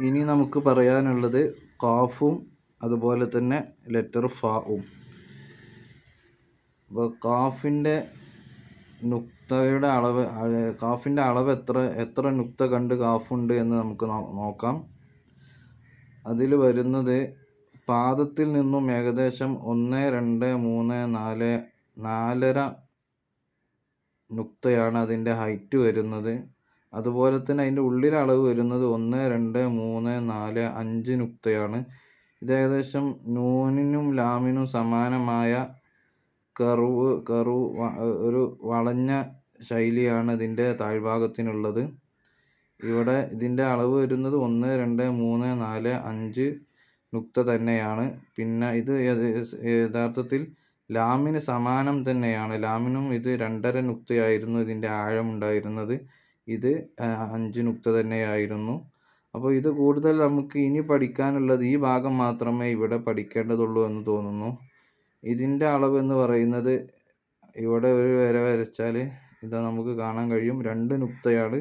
ഇനി നമുക്ക് പറയാനുള്ളത് കാഫും അതുപോലെ തന്നെ ലെറ്റർ ഫാവും അപ്പോൾ കാഫിന്റെ നുക്തയുടെ അളവ് കാഫിന്റെ അളവ് എത്ര എത്ര നുക്ത കണ്ട് കാഫുണ്ട് എന്ന് നമുക്ക് നോക്കാം. അതിൽ വരുന്നത് പാദത്തിൽ നിന്നും ഏകദേശം ഒന്ന് രണ്ട് മൂന്ന് നാല് നാലര നുക്തയാണ് അതിന്റെ ഹൈറ്റ് വരുന്നത്. അതുപോലെ തന്നെ അതിന്റെ ഉള്ളിലെ അളവ് വരുന്നത് ഒന്ന് രണ്ട് മൂന്ന് നാല് അഞ്ച് നുക്തയാണ്. ഇത് ഏകദേശം നൂനിനും ലാമിനും സമാനമായ കർവ് കർവ് ഒരു വളഞ്ഞ ശൈലിയാണ് ഇതിന്റെ താഴ്ഭാഗത്തിനുള്ളത്. ഇവിടെ ഇതിന്റെ അളവ് വരുന്നത് ഒന്ന് രണ്ട് മൂന്ന് നാല് അഞ്ച് നുക്ത തന്നെയാണ്. പിന്നെ ഇത് യഥാർത്ഥത്തിൽ ലാമിന് സമാനം തന്നെയാണ്. ലാമിനും ഇത് രണ്ടര നുക്തയായിരുന്നു ഇതിന്റെ ആഴം ഉണ്ടായിരുന്നത്. ഇത് അഞ്ച് നുക്ത തന്നെയായിരുന്നു. അപ്പോൾ ഇത് കൂടുതൽ നമുക്ക് ഇനി പഠിക്കാനുള്ളത് ഈ ഭാഗം മാത്രമേ ഇവിടെ പഠിക്കേണ്ടതുള്ളൂ എന്ന് തോന്നുന്നു. ഇതിന്റെ അളവ് എന്ന് പറയുന്നത് ഇവിടെ ഒരു വര വരച്ചാൽ ഇത് നമുക്ക് കാണാൻ കഴിയും. രണ്ട് നുക്തയാണ്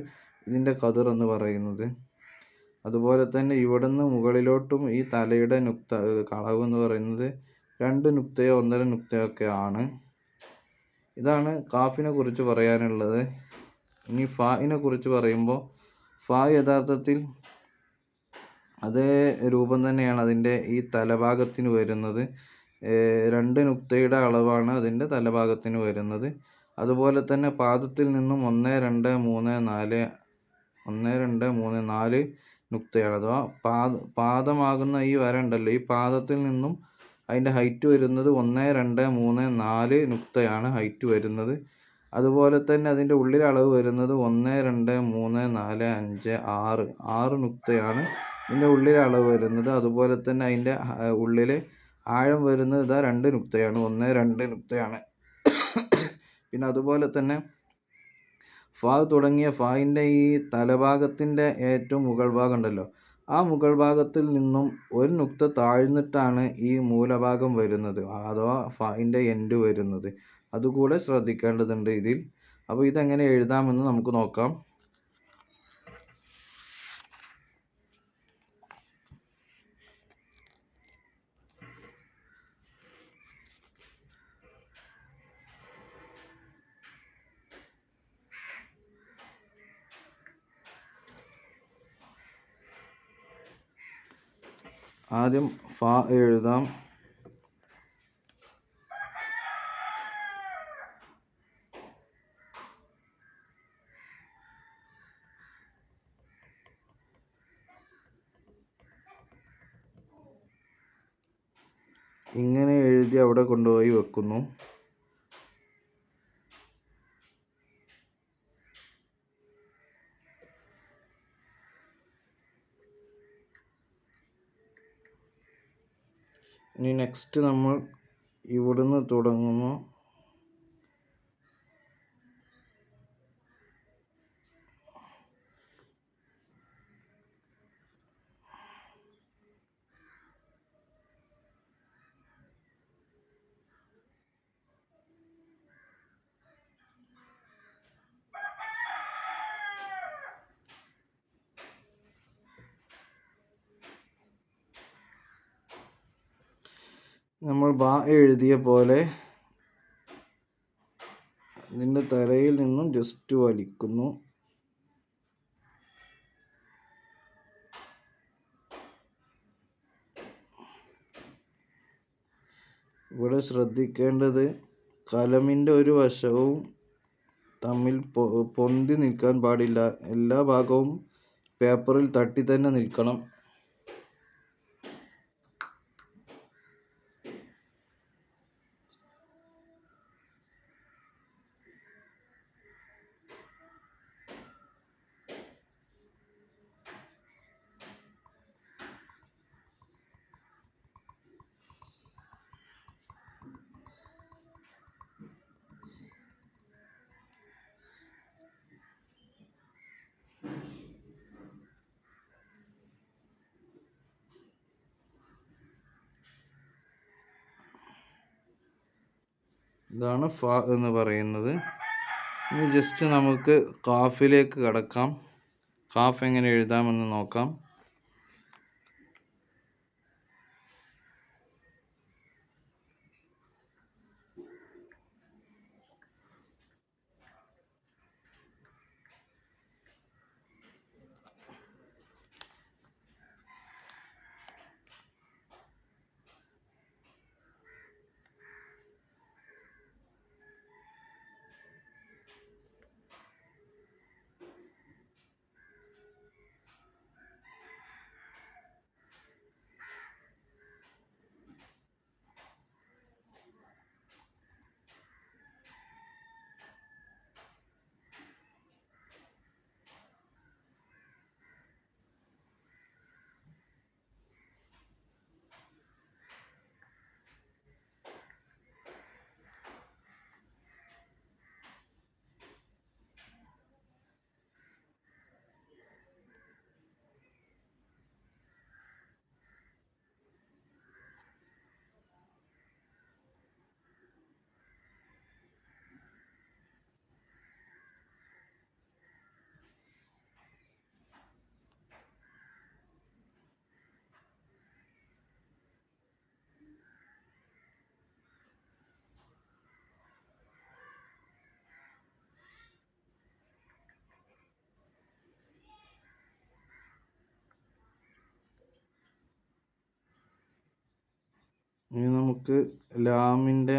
ഇതിന്റെ കതിർ എന്ന് പറയുന്നത്. അതുപോലെ തന്നെ ഇവിടുന്ന് മുകളിലോട്ടും ഈ തലയുടെ നുക്ത കളവ് എന്ന് പറയുന്നത് രണ്ട് നുക്തയോ ഒന്നര നുക്തയോ ഒക്കെ ആണ്. ഇതാണ് കാഫിനെ കുറിച്ച് പറയാനുള്ളത്. ഇനി ഫായിനെ കുറിച്ച് പറയുമ്പോൾ ഫാ യഥാർത്ഥത്തിൽ അതേ രൂപം തന്നെയാണ് അതിന്റെ ഈ തലഭാഗത്തിന് വരുന്നത്. രണ്ട് നുക്തയുടെ അളവാണ് അതിന്റെ തലഭാഗത്തിന് വരുന്നത്. അതുപോലെ തന്നെ പാദത്തിൽ നിന്നും ഒന്ന് രണ്ട് മൂന്ന് നാല് ഒന്ന് രണ്ട് മൂന്ന് നാല് നുക്തയാണ്. അഥവാ പാദ പാദമാകുന്ന ഈ വര ഉണ്ടല്ലോ ഈ പാദത്തിൽ നിന്നും അതിന്റെ ഹൈറ്റ് വരുന്നത് ഒന്ന് രണ്ട് മൂന്ന് നാല് നുക്തയാണ് ഹൈറ്റ് വരുന്നത്. അതുപോലെ തന്നെ അതിന്റെ ഉള്ളിൽ അളവ് വരുന്നത് ഒന്ന് രണ്ട് മൂന്ന് നാല് അഞ്ച് ആറ്. ആറ് നുക്തയാണ് ഇതിന്റെ ഉള്ളിൽ അളവ് വരുന്നത്. അതുപോലെ തന്നെ അതിന്റെ ഉള്ളിൽ ആഴം വരുന്നത് ഇതാ രണ്ട് നുക്തയാണ്. ഒന്ന് രണ്ട് നുക്തയാണ്. പിന്നെ അതുപോലെ തന്നെ ഫാ തുടങ്ങിയ ഫായിന്റെ ഈ തലഭാഗത്തിന്റെ ഏറ്റവും മുകൾ ഭാഗം ഉണ്ടല്ലോ ആ മുകൾ ഭാഗത്തിൽ നിന്നും ഒരു നുക്ത താഴ്ന്നിട്ടാണ് ഈ മൂലഭാഗം വരുന്നത് അഥവാ ഫായിന്റെ എൻഡ് വരുന്നത്. അതുകൂടെ ശ്രദ്ധിക്കേണ്ടതുണ്ട് ഇതിൽ. അപ്പോൾ ഇതെങ്ങനെ എഴുതാമെന്ന് നമുക്ക് നോക്കാം. ആദ്യം ഫ എഴുതാം. ഇങ്ങനെ എഴുതി അവിടെ കൊണ്ടുപോയി വെക്കുന്നു. ഇനി നെക്സ്റ്റ് നമ്മൾ ഇവിടുന്ന് തുടങ്ങുന്നു. നമ്മൾ ബാ എഴുതിയ പോലെ ഇതിന്റെ തലയിൽ നിന്നും ജസ്റ്റ് വലിക്കുന്നു. ഇവിടെ ശ്രദ്ധിക്കേണ്ടത് കലമിന്റെ ഒരു വശവും തമ്മിൽ പൊന്തി നിൽക്കാൻ പാടില്ല. എല്ലാ ഭാഗവും പേപ്പറിൽ തട്ടി തന്നെ നിൽക്കണം. ഇതാണ് ഫ എന്ന് പറയുന്നത്. ഇനി ജസ്റ്റ് നമുക്ക് കാഫിലേക്ക് കടക്കാം. കാഫ് എങ്ങനെ എഴുതാമെന്ന് നോക്കാം ഇനി നമുക്ക് ലാമിന്റെ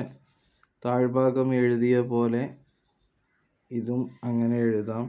താഴ്ഭാഗം എഴുതിയ പോലെ ഇതും അങ്ങനെ എഴുതാം.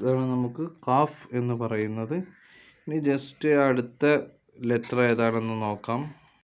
ഇതാണ് നമുക്ക് കാഫ് എന്ന് പറയുന്നത്. ഇനി ജസ്റ്റ് അടുത്ത ലെറ്റർ ഏതാണെന്ന് നോക്കാം.